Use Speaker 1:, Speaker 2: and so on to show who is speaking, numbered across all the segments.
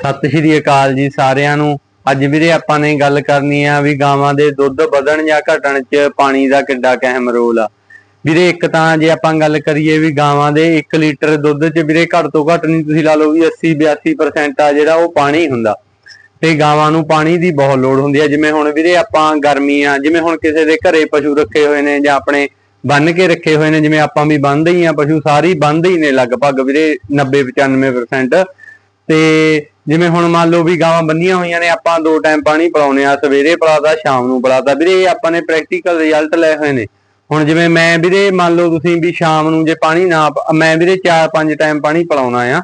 Speaker 1: ਸਤਿ ਸ਼੍ਰੀ ਅਕਾਲ ਜੀ ਸਾਰਿਆਂ ਨੂੰ। ਅੱਜ ਵੀਰੇ ਆਪਾਂ ਨੇ ਗੱਲ ਕਰਨੀ ਆ ਵੀ ਗਾਵਾਂ ਦੇ ਦੁੱਧ ਵਧਣ ਜਾਂ ਘਟਣ 'ਚ ਪਾਣੀ ਦਾ ਕਿੱਡਾ ਕੁ ਅਹਿਮ ਰੋਲ ਆ। ਵੀਰੇ ਇੱਕ ਤਾਂ ਜੇ ਆਪਾਂ ਗੱਲ ਕਰੀਏ ਵੀ ਗਾਵਾਂ ਦੇ 1 ਲੀਟਰ ਦੁੱਧ 'ਚ ਵੀਰੇ ਘੱਟ ਤੋਂ ਘੱਟ ਨਹੀਂ ਤੁਸੀਂ ਲਾ ਲਓ ਵੀ 80 82% ਆ ਜਿਹੜਾ ਉਹ ਪਾਣੀ ਹੁੰਦਾ। ਤੇ ਗਾਵਾਂ ਨੂੰ ਪਾਣੀ ਦੀ ਬਹੁਤ ਲੋੜ ਹੁੰਦੀ ਹੈ ਜਿਵੇਂ ਹੁਣ ਵੀਰੇ ਆਪਾਂ ਗਰਮੀ ਆ, ਜਿਵੇਂ ਹੁਣ ਕਿਸੇ ਦੇ ਘਰੇ ਪਸ਼ੂ ਰੱਖੇ ਹੋਏ ਨੇ ਜਾਂ ਆਪਣੇ ਬੰਨ ਕੇ ਰੱਖੇ ਹੋਏ ਨੇ, ਜਿਵੇਂ ਆਪਾਂ ਵੀ ਬੰਨਦੇ ਹੀ ਆ ਪਸ਼ੂ, ਸਾਰੀ ਬੰਨਦੇ ਹੀ ਨੇ ਲਗਭਗ ਵੀਰੇ 90 95% ਤੇ ਜਿਵੇਂ ਹੁਣ ਮੰਨ ਲਓ ਵੀ ਗਾਵਾਂ ਬੰਨੀਆਂ ਹੋਈਆਂ ਨੇ, ਆਪਾਂ ਦੋ ਟਾਈਮ ਪਾਣੀ ਪਿਲਾਉਨੇ ਆ ਸਵੇਰੇ ਪਿਲਾਦਾ ਸ਼ਾਮ ਨੂੰ ਪਿਲਾਦਾ ਵੀਰੇ ਆਪਾਂ ਨੇ ਪ੍ਰੈਕਟੀਕਲ ਰਿਜ਼ਲਟ ਲਏ ਹੋਏ ਨੇ। ਹੁਣ ਜਿਵੇਂ ਮੈਂ ਵੀਰੇ, ਮੰਨ ਲਓ ਤੁਸੀਂ ਵੀ ਸ਼ਾਮ ਨੂੰ ਜੇ ਪਾਣੀ ਨਾ ਪ- ਮੈਂ ਵੀਰੇ 4-5 ਟਾਈਮ ਪਾਣੀ ਪਿਲਾਉਣਾ ਆ।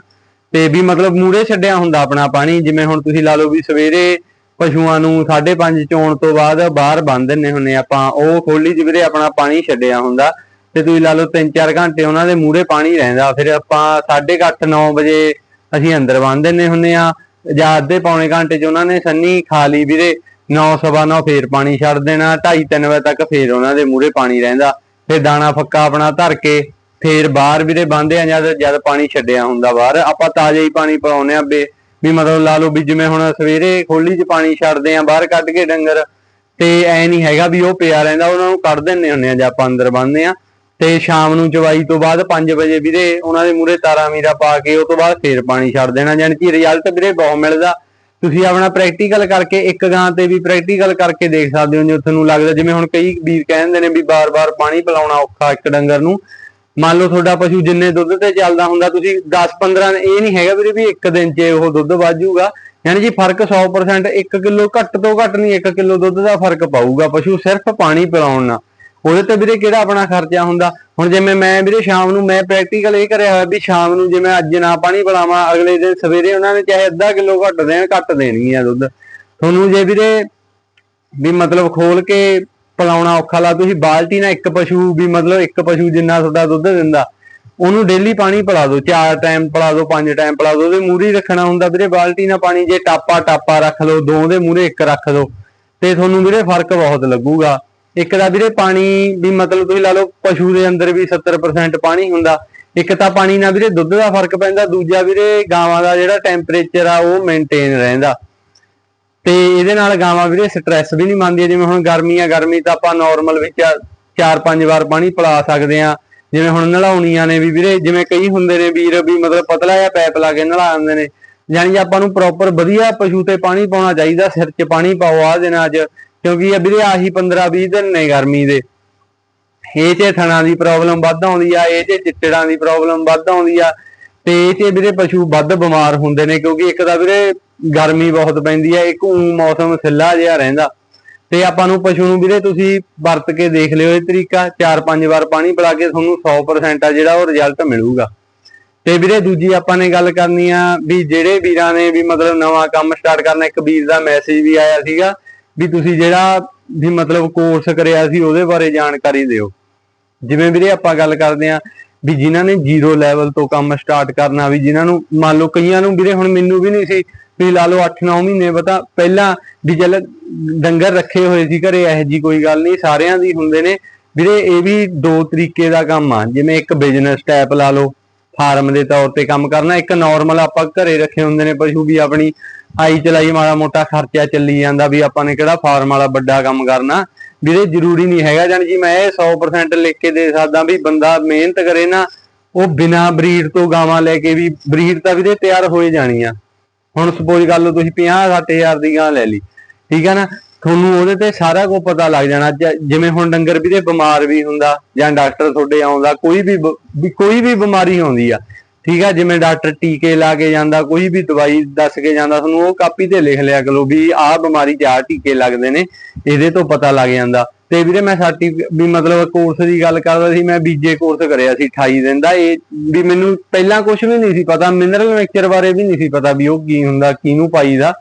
Speaker 1: ਤੇ ਵੀ ਮਤਲਬ ਮੂਰੇ ਛੱਡਿਆ ਹੁੰਦਾ ਆਪਣਾ ਪਾਣੀ। ਜਿਵੇਂ ਹੁਣ ਤੁਸੀਂ ਲਾ ਲਓ ਵੀ ਸਵੇਰੇ ਪਸ਼ੂਆਂ ਨੂੰ 5:30 ਚੋਣ ਤੋਂ ਬਾਅਦ ਬਾਹਰ ਬੰਨ ਦਿੰਨੇ ਹੁੰਨੇ ਆਪਾਂ। ਉਹ ਖੋਲੀ 'ਚ ਵੀਰੇ ਆਪਣਾ ਪਾਣੀ ਛੱਡਿਆ ਹੁੰਦਾ। ਤੇ ਤੁਸੀਂ ਲਾ ਲਓ 3-4 ਘੰਟੇ ਉਹਨਾਂ ਦੇ ਮੂਰੇ ਪਾਣੀ ਰਹਿੰਦਾ। ਫਿਰ ਆਪਾਂ 8:30 9 ਵਜੇ ਅਸੀਂ ਅੰਦਰ ਬੰਨ ਦਿੰਨੇ ਹੁੰਨੇ ਆ ਜਾਂ ਅੱਧੇ ਪੌਣੇ ਘੰਟੇ 'ਚ ਉਹਨਾਂ ਨੇ ਸੰਨੀ ਖਾ ਲਈ ਵੀਰੇ। 9 ਸਵਾ 9 ਫੇਰ ਪਾਣੀ ਛੱਡ ਦੇਣਾ। 2:30 3 ਵਜੇ ਤੱਕ ਫੇਰ ਉਹਨਾਂ ਦੇ ਮੂਹਰੇ ਪਾਣੀ ਰਹਿੰਦਾ। ਫੇਰ ਦਾਣਾ ਫੱਕਾ ਆਪਣਾ ਧਰ ਕੇ ਫੇਰ ਬਾਹਰ ਵੀਰੇ ਬੰਦੇ ਆ ਜਦ ਜਦ ਪਾਣੀ ਛੱਡਿਆ ਹੁੰਦਾ ਬਾਹਰ। ਆਪਾਂ ਤਾਜ਼ਾ ਹੀ ਪਾਣੀ ਪਿਲਾਉਂਦੇ ਆ ਬੇ ਵੀ ਮਤਲਬ ਲਾ ਲਓ ਵੀ ਜਿਵੇਂ ਹੁਣ ਸਵੇਰੇ ਖੋਲੀ 'ਚ ਪਾਣੀ ਛੱਡਦੇ ਆ ਬਾਹਰ ਕੱਢ ਕੇ ਡੰਗਰ। ਤੇ ਐ ਨਹੀਂ ਹੈਗਾ ਵੀ ਉਹ ਪਿਆ ਰਹਿੰਦਾ। ਉਹਨਾਂ ਨੂੰ ਕੱਢ ਦਿੰਨੇ ਹੁੰਨੇ ਆ ਜਾਂ ਆਪਾਂ ਅੰਦਰ ਬੰਨਦੇ ਆ ਤੇ ਸ਼ਾਮ ਨੂੰ ਚਵਾਈ ਤੋਂ ਬਾਅਦ 5 ਵਜੇ ਵੀਰੇ ਉਹਨਾਂ ਦੇ ਮੂਰੇ ਤਾਰਾ ਮੀਰਾ ਪਾ ਕੇ ਉਹ ਤੋਂ ਬਾਅਦ ਫੇਰ ਪਾਣੀ ਛੱਡ ਦੇਣਾ ਯਾਨੀ ਕਿ ਰਿਜ਼ਲਟ ਵੀਰੇ ਬਹੁਤ ਮਿਲਦਾ। ਤੁਸੀਂ ਆਪਣਾ ਪ੍ਰੈਕਟੀਕਲ ਕਰਕੇ ਇੱਕ ਗਾਂ ਤੇ ਵੀ ਪ੍ਰੈਕਟੀਕਲ ਕਰਕੇ ਦੇਖ ਸਕਦੇ ਹੋ ਜੇ ਤੁਹਾਨੂੰ ਲੱਗਦਾ, ਜਿਵੇਂ ਹੁਣ ਕਈ ਵੀਰ ਕਹਿੰਦੇ ਨੇ ਵੀ ਬਾਰ-ਬਾਰ ਪਾਣੀ ਪਿਲਾਉਣਾ ਔਖਾ ਇੱਕ ਡੰਗਰ ਨੂੰ। ਮੰਨ ਲਓ ਤੁਹਾਡਾ ਪਸ਼ੂ ਜਿੰਨੇ ਦੁੱਧ ਤੇ ਚੱਲਦਾ ਹੁੰਦਾ, ਤੁਸੀਂ 10-15 ਇਹ ਨਹੀਂ ਹੈਗਾ ਵੀਰੇ ਵੀ ਇੱਕ ਦਿਨ 'ਚ ਉਹ ਦੁੱਧ ਵਾਜੂਗਾ। ਯਾਨੀ ਜੀ ਫ਼ਰਕ 100% 1 ਕਿਲੋ ਘੱਟ ਤੋਂ ਘੱਟ ਨਹੀਂ 1 ਕਿਲੋ ਦੁੱਧ ਦਾ ਫ਼ਰਕ ਪਾਊਗਾ ਪਸ਼ੂ ਸਿਰਫ ਪਾਣੀ ਪਿਲਾਉਣ ਨਾਲ। ਉਹਦੇ ਤੇ ਵੀਰੇ ਕਿਹੜਾ ਆਪਣਾ ਖਰਚਾ ਹੁੰਦਾ? ਹੁਣ ਜਿਵੇਂ ਮੈਂ ਵੀਰੇ ਸ਼ਾਮ ਨੂੰ ਮੈਂ ਪ੍ਰੈਕਟੀਕਲ ਇਹ ਕਰਿਆ ਹੋਇਆ ਵੀ ਸ਼ਾਮ ਨੂੰ ਜਿਵੇਂ ਅੱਜ ਨਾ ਪਾਣੀ ਪਿਲਾਵਾਂ, ਅਗਲੇ ਦਿਨ ਸਵੇਰੇ ਉਹਨਾਂ ਨੇ ਚਾਹੇ ਅੱਧਾ ਕਿਲੋ ਘੱਟ ਦੇਣ, ਘੱਟ ਦੇਣੀ ਆ ਦੁੱਧ। ਤੁਹਾਨੂੰ ਜੇ ਵੀਰੇ ਵੀ ਮਤਲਬ ਖੋਲ ਕੇ ਪਿਲਾਉਣਾ ਔਖਾ ਲਾ, ਤੁਸੀਂ ਬਾਲਟੀ ਨਾਲ ਇੱਕ ਪਸ਼ੂ ਵੀ ਮਤਲਬ ਇੱਕ ਪਸ਼ੂ ਜਿੰਨਾ ਤੁਹਾਡਾ ਦੁੱਧ ਦਿੰਦਾ, ਉਹਨੂੰ ਡੇਲੀ ਪਾਣੀ ਪਿਲਾ ਦਿਓ, ਚਾਰ ਟਾਈਮ ਪਿਲਾ ਦਿਓ, ਪੰਜ ਟਾਈਮ ਪਿਲਾ ਦਿਓ, ਉਹਦੇ ਮੂਰੀ ਰੱਖਣਾ ਹੁੰਦਾ ਵੀਰੇ, ਬਾਲਟੀ ਨਾਲ ਪਾਣੀ ਜੇ ਟਾਪਾ ਟਾਪਾ ਰੱਖ ਲਓ, ਦੋ ਦੇ ਮੂਰੇ ਇੱਕ ਰੱਖ ਦਿਓ ਤੇ ਤੁਹਾਨੂੰ ਵੀਰੇ ਫ਼ਰਕ ਬਹੁਤ ਲੱਗੂਗਾ। ਇੱਕ ਤਾਂ ਵੀਰੇ ਪਾਣੀ ਵੀ ਮਤਲਬ ਤੁਸੀਂ ਲਾ ਲਓ ਪਸ਼ੂ ਦੇ ਅੰਦਰ ਵੀ 70% ਪਾਣੀ ਹੁੰਦਾ। ਇੱਕ ਤਾਂ ਪਾਣੀ ਨਾਲ ਵੀਰੇ ਦੁੱਧ ਦਾ ਫ਼ਰਕ ਪੈਂਦਾ, ਦੂਜਾ ਵੀਰੇ ਗਾਵਾਂ ਦਾ ਜਿਹੜਾ ਟੈਂਪਰੇਚਰ ਆ ਉਹ ਮੇਨਟੇਨ ਰਹਿੰਦਾ। ਤੇ ਇਹਦੇ ਨਾਲ ਗਾਵਾਂ ਵੀਰੇ ਸਟ੍ਰੈਸ ਵੀ ਨਹੀਂ ਮੰਨਦੀਆਂ, ਜਿਵੇਂ ਹੁਣ ਗਰਮੀ ਆ ਗਰਮੀ ਤਾਂ ਆਪਾਂ ਨਾਰਮਲ ਵਿੱਚ ਚਾਰ ਪੰਜ ਵਾਰ ਪਾਣੀ ਪਿਲਾ ਸਕਦੇ ਆ ਜਿਵੇਂ ਹੁਣ ਨਲਾਉਣੀਆਂ ਨੇ ਵੀ ਵੀਰੇ, ਜਿਵੇਂ ਕਈ ਹੁੰਦੇ ਨੇ ਵੀਰ ਵੀ ਮਤਲਬ ਪਤਲਾ ਜਿਹਾ ਪੈਪ ਲਾ ਕੇ ਨਲਾ ਦਿੰਦੇ ਨੇ। ਯਾਨੀ ਕਿ ਆਪਾਂ ਨੂੰ ਪ੍ਰੋਪਰ ਵਧੀਆ ਪਸ਼ੂ ਤੇ ਪਾਣੀ ਪਾਉਣਾ ਚਾਹੀਦਾ, ਸਿਰ 'ਚ ਪਾਣੀ ਪਾਓ ਆ ਦਿਨਾਂ ਅੱਜ। ਕਿਉਂਕਿ ਇਹ ਵੀਰੇ ਆਹੀ 15 20 ਦਿਨ ਨੇ ਗਰਮੀ ਦੇ। ਇਹ 'ਚ ਥਣਾ ਦੀ ਪ੍ਰੋਬਲਮ ਵੱਧ ਆਉਂਦੀ ਆ, ਇਹ 'ਚ ਚਿੱਟੜਾਂ ਦੀ ਪ੍ਰੋਬਲਮ ਵੱਧ ਆਉਂਦੀ ਆ। ਤੇ ਇਹ 'ਚ ਵੀਰੇ ਪਸ਼ੂ ਵੱਧ ਬਿਮਾਰ ਹੁੰਦੇ ਨੇ ਕਿਉਂਕਿ ਇੱਕ ਤਾਂ ਵੀਰੇ ਗਰਮੀ ਬਹੁਤ ਪੈਂਦੀ ਆ, ਇੱਕ ਊਂ ਮੌਸਮ ਸਿੱਲਾ ਜਿਹਾ ਰਹਿੰਦਾ। ਤੇ ਆਪਾਂ ਨੂੰ ਪਸ਼ੂ ਨੂੰ ਵੀਰੇ ਤੁਸੀਂ ਵਰਤ ਕੇ ਦੇਖ ਲਿਓ ਇਹ ਤਰੀਕਾ 4-5 ਵਾਰ ਪਾਣੀ ਪਿਲਾ ਕੇ ਤੁਹਾਨੂੰ 100% ਆ ਜਿਹੜਾ ਉਹ ਰਿਜ਼ਲਟ ਮਿਲੂਗਾ। ਤੇ ਵੀਰੇ ਦੂਜੀ ਆਪਾਂ ਨੇ ਗੱਲ ਕਰਨੀ ਆ ਵੀ ਜਿਹੜੇ ਵੀਰਾਂ ਨੇ ਵੀ ਮਤਲਬ ਨਵਾਂ ਕੰਮ ਸਟਾਰਟ ਕਰਨਾ, ਇੱਕ ਵੀਰ ਦਾ ਮੈਸੇਜ ਵੀ ਆਇਆ ਸੀਗਾ ਵੀ ਤੁਸੀਂ ਜਿਹੜਾ ਵੀ ਮਤਲਬ ਕੋਰਸ ਕਰਿਆ ਸੀ ਉਹਦੇ ਬਾਰੇ ਜਾਣਕਾਰੀ ਦਿਓ। ਜਿਵੇਂ ਵੀਰੇ ਆਪਾਂ ਗੱਲ ਕਰਦੇ ਆ ਵੀ ਜਿਨ੍ਹਾਂ ਨੇ ਜ਼ੀਰੋ ਲੈਵਲ ਤੋਂ ਕੰਮ ਸਟਾਰਟ ਕਰਨਾ, ਵੀ ਜਿਨ੍ਹਾਂ ਨੂੰ ਮੰਨ ਲਓ ਕਈਆਂ ਨੂੰ ਵੀਰੇ ਹੁਣ ਮੈਨੂੰ ਵੀ ਨਹੀਂ ਸੀ ਵੀ ਲਾ ਲਓ 8-9 ਮਹੀਨੇ ਪਤਾ, ਪਹਿਲਾਂ ਵੀ ਚੱਲ ਡੰਗਰ ਰੱਖੇ ਹੋਏ ਸੀ ਘਰੇ, ਇਹੋ ਜੀ ਕੋਈ ਗੱਲ ਨਹੀਂ, ਸਾਰਿਆਂ ਦੀ ਹੁੰਦੇ ਨੇ। ਵੀਰੇ ਇਹ ਵੀ ਦੋ ਤਰੀਕੇ ਦਾ ਕੰਮ ਆ, ਜਿਵੇਂ ਇੱਕ ਬਿਜ਼ਨਸ ਟਾਈਪ ਲਾ ਲਓ ਫਾਰਮ ਦੇ ਤੌਰ ਤੇ ਕੰਮ ਕਰਨਾ, ਇੱਕ ਨਾਰਮਲ ਆਪਾਂ ਘਰੇ ਰੱਖੇ ਹੁੰਦੇ ਨੇ ਪਸ਼ੂ ਵੀ ਆਪਣੀ, ਆਈ ਚਲਾਈ ਮਾੜਾ ਮੋਟਾ ਖਰਚਾ ਚੱਲੀ ਜਾਂਦਾ ਵੀ ਆਪਾਂ ਨੇ ਕਿਹੜਾ ਫਾਰਮ ਵਾਲਾ ਵੱਡਾ ਕੰਮ ਕਰਨਾ। ਵੀਰੇ ਜ਼ਰੂਰੀ ਨਹੀਂ ਹੈਗਾ ਜਾਨੀ ਜੀ ਮੈਂ ਇਹ 100% ਲਿਖ ਕੇ ਦੇ ਸਕਦਾ ਵੀ ਬੰਦਾ ਮਿਹਨਤ ਕਰੇ ਨਾ, ਉਹ ਬਿਨਾ ਬਰੀਡ ਤੋਂ ਗਾਵਾਂ ਲੈ ਕੇ ਵੀ ਬਰੀਡ ਤਾਂ ਵੀਰੇ ਤਿਆਰ ਹੋਏ ਜਾਣੀ ਆ। ਹੁਣ ਸਪੋਜ਼ ਕਰ ਲਓ ਤੁਸੀਂ 50 60000 ਦੀ ਗਾਂ ਲੈ ਲਈ, ਠੀਕ ਹੈ ਨਾ? ਤੁਹਾਨੂੰ ਉਹਦੇ ਤੇ ਸਾਰਾ ਕੁਝ ਪਤਾ ਲੱਗ ਜਾਣਾ ਜਿਵੇਂ ਹੁਣ ਡੰਗਰ ਵੀਰੇ ਬਿਮਾਰ ਵੀ ਹੁੰਦਾ ਜਾਂ ਡਾਕਟਰ ਤੁਹਾਡੇ ਆਉਂਦਾ, ਕੋਈ ਵੀ ਕੋਈ ਵੀ ਬਿਮਾਰੀ ਆਉਂਦੀ ਆ, ਠੀਕ ਆ, ਜਿਵੇਂ ਡਾਕਟਰ ਟੀਕੇ ਲਾ ਕੇ ਜਾਂਦਾ, ਕੋਈ ਵੀ ਦਵਾਈ ਦੱਸ ਕੇ ਜਾਂਦਾ, ਤੁਹਾਨੂੰ ਉਹ ਕਾਪੀ ਤੇ ਲਿਖ ਲਿਆ ਕਰੋ ਵੀ ਆਹ ਬਿਮਾਰੀ 'ਚ ਆਹ ਟੀਕੇ ਲੱਗਦੇ ਨੇ, ਇਹਦੇ ਤੋਂ ਪਤਾ ਲੱਗ ਜਾਂਦਾ। ਤੇ ਵੀਰੇ ਮੈਂ ਸਰਟੀ ਵੀ ਮਤਲਬ ਕੋਰਸ ਦੀ ਗੱਲ ਕਰਦਾ ਸੀ, ਮੈਂ ਬੀਜੇ ਕੋਰਸ ਕਰਿਆ ਸੀ 28 ਦਿਨ ਦਾ, ਇਹ ਵੀ ਮੈਨੂੰ ਪਹਿਲਾਂ ਕੁਝ ਵੀ ਨਹੀਂ ਸੀ ਪਤਾ ਮਿਨਰਲ ਮਿਕਸਚਰ ਬਾਰੇ ਵੀ ਨਹੀਂ ਸੀ ਪਤਾ ਵੀ ਉਹ ਕੀ ਹੁੰਦਾ, ਕਿਹਨੂੰ ਪਾਈਦਾ।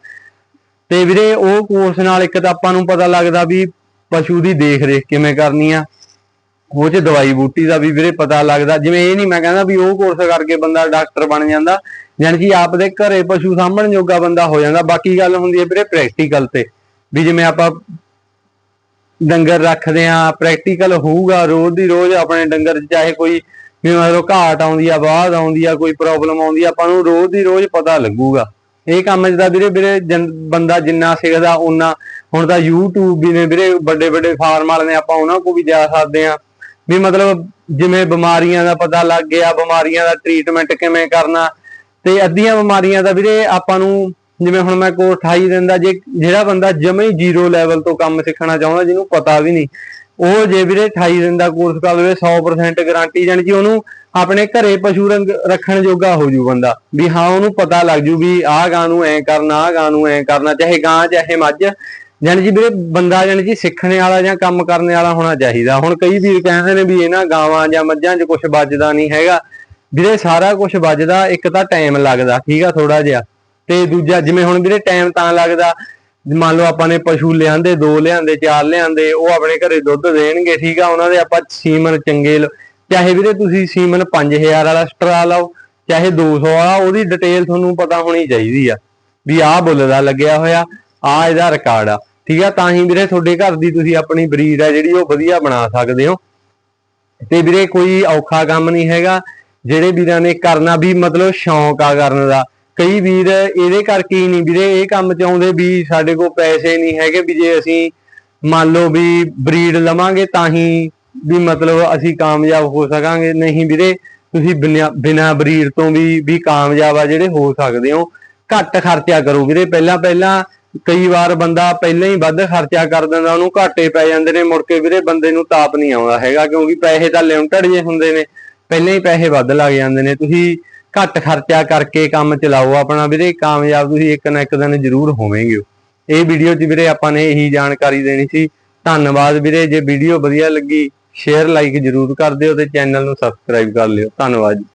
Speaker 1: ਤੇ ਵੀਰੇ ਉਹ ਕੋਰਸ ਨਾਲ ਇੱਕ ਤਾਂ ਆਪਾਂ ਨੂੰ ਪਤਾ ਲੱਗਦਾ ਵੀ ਪਸ਼ੂ ਦੀ ਦੇਖ ਰੇਖ ਕਿਵੇਂ ਕਰਨੀ ਆ, ਉਹ ਚ ਦਵਾਈ ਬੂਟੀ ਦਾ ਵੀ ਵੀਰੇ ਪਤਾ ਲੱਗਦਾ। ਜਿਵੇਂ ਇਹ ਨਹੀਂ ਮੈਂ ਕਹਿੰਦਾ ਵੀ ਉਹ ਕੋਰਸ ਕਰਕੇ ਬੰਦਾ ਡਾਕਟਰ ਬਣ ਜਾਂਦਾ ਯਾਨੀ ਕਿ ਆਪ ਦੇ ਘਰੇ ਪਸ਼ੂ ਸਾਂਭਣ ਜੋਗਾ ਬੰਦਾ ਹੋ ਜਾਂਦਾ। ਬਾਕੀ ਗੱਲ ਹੁੰਦੀ ਹੈ ਵੀਰੇ ਪ੍ਰੈਕਟੀਕਲ ਤੇ, ਵੀ ਜਿਵੇਂ ਆਪਾਂ ਡੰਗਰ ਰੱਖਦੇ ਆ ਪ੍ਰੈਕਟੀਕਲ ਹੋਊਗਾ ਰੋਜ਼ ਦੀ ਰੋਜ਼ ਆਪਣੇ ਡੰਗਰ ਚਾਹੇ ਕੋਈ ਵੀ ਮਤਲਬ ਘਾਟ ਆਉਂਦੀ ਆ ਬਾਅਦ ਆਉਂਦੀ ਆ, ਕੋਈ ਪ੍ਰੋਬਲਮ ਆਉਂਦੀ ਆ, ਆਪਾਂ ਨੂੰ ਰੋਜ਼ ਦੀ ਰੋਜ਼ ਪਤਾ ਲੱਗੂਗਾ। ਇਹ ਕੰਮ 'ਚ ਵੀਰੇ ਵੀਰੇ ਬੰਦਾ ਜਿੰਨਾ ਸਿੱਖਦਾ ਉਨਾ ਹੁਣ ਤਾਂ YouTube ਵੀ ਨੇ ਵੀਰੇ, ਵੱਡੇ ਵੱਡੇ ਫਾਰਮ ਵਾਲੇ ਨੇ, ਆਪਾਂ ਉਹਨਾਂ ਕੋਲ ਵੀ ਜਾ ਸਕਦੇ ਆ ਵੀ ਮਤਲਬ ਜਿਵੇਂ ਬਿਮਾਰੀਆਂ ਦਾ ਪਤਾ ਲੱਗ ਗਿਆ, ਬਿਮਾਰੀਆਂ ਦਾ ਟ੍ਰੀਟਮੈਂਟ ਕਿਵੇਂ ਕਰਨਾ। ਤੇ ਅੱਧੀਆਂ ਬਿਮਾਰੀਆਂ ਦਾ ਵੀਰੇ ਆਪਾਂ ਨੂੰ, ਜਿਵੇਂ ਹੁਣ ਮੈਂ ਕੋਰਸ 28 ਦਿਨ ਦਾ, ਜੇ ਜਿਹੜਾ ਬੰਦਾ ਜਮੇ ਹੀ ਜ਼ੀਰੋ ਲੈਵਲ ਤੋਂ ਕੰਮ ਸਿੱਖਣਾ ਚਾਹੁੰਦਾ, ਜਿਹਨੂੰ ਪਤਾ ਵੀ ਨਹੀਂ, ਉਹ ਜੇ ਵੀਰੇ 28 ਦਿਨ ਦਾ ਕੋਰਸ ਕਰ ਲਵੇ 100% ਗਾਰੰਟੀ ਜਾਣੀ ਕਿ ਉਹਨੂੰ ਆਪਣੇ ਘਰੇ ਪਸ਼ੂ ਰੰਗ ਰੱਖਣ ਜੋਗਾ ਹੋ ਜੂ ਬੰਦਾ। ਵੀ ਹਾਂ, ਉਹਨੂੰ ਪਤਾ ਲੱਗ ਜੂ ਵੀ ਆਹ ਗਾਂ ਨੂੰ ਐ ਕਰਨਾ, ਆਹ ਗਾਂ ਨੂੰ ਐ ਕਰਨਾ, ਚਾਹੇ ਗਾਂ, ਚਾਹੇ ਮੱਝ। ਜਾਣੀ ਕਿ ਵੀਰੇ, ਬੰਦਾ ਜਾਣੀ ਕਿ ਸਿੱਖਣੇ ਵਾਲਾ ਜਾਂ ਕੰਮ ਕਰਨ ਵਾਲਾ ਹੋਣਾ ਚਾਹੀਦਾ। ਹੁਣ ਕਈ ਵੀਰ ਕਹਿੰਦੇ ਨੇ ਵੀ ਇਹਨਾਂ ਗਾਵਾਂ ਜਾਂ ਮੱਝਾਂ 'ਚ ਕੁਝ ਵੱਜਦਾ ਨਹੀਂ ਹੈਗਾ। ਵੀਰੇ, ਸਾਰਾ ਕੁਝ ਵੱਜਦਾ, ਇੱਕ ਤਾਂ ਟਾਈਮ ਲੱਗਦਾ, ਠੀਕ ਆ ਥੋੜਾ ਜਿਹਾ। ਤੇ ਦੂਜਾ, ਜਿਵੇਂ ਹੁਣ ਵੀਰੇ ਟਾਈਮ ਤਾਂ ਲੱਗਦਾ। ਮੰਨ ਲਓ ਆਪਾਂ ਨੇ ਪਸ਼ੂ ਲਿਆਂਦੇ, ਦੋ ਲਿਆਂਦੇ, ਚਾਰ ਲਿਆਂਦੇ, ਉਹ ਆਪਣੇ ਘਰੇ ਦੁੱਧ ਦੇਣਗੇ, ਠੀਕ ਆ, ਉਹਨਾਂ ਦੇ ਆਪਾਂ ਸੀਮਨ ਚੰਗੇ ਚਾਹੇ ਵੀਰੇ ਤੁਸੀਂ ਸੀਮਨ 5000 ਵਾਲਾ ਸਟਰਾ ਲਾਓ, ਚਾਹੇ 200 ਵਾਲਾ, ਉਹਦੀ ਡਿਟੇਲ ਤੁਹਾਨੂੰ ਪਤਾ ਹੋਣੀ ਚਾਹੀਦੀ ਆ, ਵੀ ਆਹ ਬੁੱਲ ਦਾ ਲੱਗਿਆ ਹੋਇਆ ਆ ਇਹਦਾ ਰਿਕਾਰਡ ਆ, ਠੀਕ ਆ? ਤਾਂ ਹੀ ਵੀਰੇ ਤੁਹਾਡੇ ਘਰ ਦੀ ਤੁਸੀਂ ਆਪਣੀ ਬਰੀਡ ਆ ਜਿਹੜੀ ਉਹ ਵਧੀਆ ਬਣਾ ਸਕਦੇ ਹੋ। ਤੇ ਵੀਰੇ ਕੋਈ ਔਖਾ ਕੰਮ ਨਹੀਂ ਹੈਗਾ, ਜਿਹੜੇ ਵੀਰਾਂ ਨੇ ਕਰਨਾ ਵੀ ਮਤਲਬ ਸ਼ੌਂਕ ਆ ਕਰਨ ਦਾ, ਕਈ ਵੀਰ ਇਹਦੇ ਕਰਕੇ ਹੀ ਨਹੀਂ ਵੀਰੇ, ਇਹ ਕੰਮ ਚਾਹੁੰਦੇ ਵੀ ਸਾਡੇ ਕੋਲ ਪੈਸੇ ਨਹੀਂ ਹੈਗੇ, ਵੀ ਜੇ ਅਸੀਂ ਮੰਨ ਲਓ ਵੀ ਬਰੀਡ ਲਵਾਂਗੇ ਤਾਂ ਹੀ ਵੀ ਮਤਲਬ ਅਸੀਂ ਕਾਮਯਾਬ ਹੋ ਸਕਾਂਗੇ। ਨਹੀਂ ਵੀਰੇ, ਤੁਸੀਂ ਬਿਨਾਂ ਬਿਨਾਂ ਤੋਂ ਵੀ ਵੀ ਕਾਮਯਾਬ ਆ ਜਿਹੜੇ ਹੋ ਸਕਦੇ ਹੋ। ਘੱਟ ਖਰਚਾ ਕਰੋ ਵੀਰੇ। ਪਹਿਲਾਂ ਪਹਿਲਾਂ ਕਈ ਵਾਰ ਬੰਦਾ ਪਹਿਲਾਂ ਹੀ ਵੱਧ ਖਰਚਾ ਕਰ ਦਿੰਦਾ, ਉਹਨੂੰ ਘਾਟੇ ਪੈ ਜਾਂਦੇ ਨੇ। ਮੁੜ ਕੇ ਵੀਰੇ ਬੰਦੇ ਨੂੰ ਤਾਪ ਨਹੀਂ ਆਉਂਦਾ ਹੈਗਾ, ਕਿਉਂਕਿ ਪੈਸੇ ਤਾਂ ਲਿਮਟਡ ਜੇ ਹੁੰਦੇ ਨੇ। ਪਹਿਲਾਂ ਹੀ ਪੈਸੇ ਵੱਧ ਲੱਗ ਜਾਂਦੇ ਨੇ। ਤੁਸੀਂ ਘੱਟ ਖਰਚਾ ਕਰਕੇ ਕੰਮ ਚਲਾਓ ਆਪਣਾ ਵੀਰੇ। ਕਾਮਯਾਬ ਤੁਸੀਂ ਇੱਕ ਨਾ ਇੱਕ ਦਿਨ ਜ਼ਰੂਰ ਹੋਵੋਗੇ। ਇਹ ਵੀਡੀਓ 'ਚ ਵੀਰੇ ਆਪਾਂ ਨੇ ਇਹੀ ਜਾਣਕਾਰੀ ਦੇਣੀ ਸੀ। ਧੰਨਵਾਦ ਵੀਰੇ। ਜੇ ਵੀਡੀਓ ਵਧੀਆ ਲੱਗੀ ਸ਼ੇਅਰ ਲਾਈਕ ਜ਼ਰੂਰ ਕਰ ਦਿਓ ਤੇ ਚੈਨਲ ਨੂੰ ਸਬਸਕ੍ਰਾਈਬ ਕਰ ਲਿਓ। ਧੰਨਵਾਦ ਜੀ।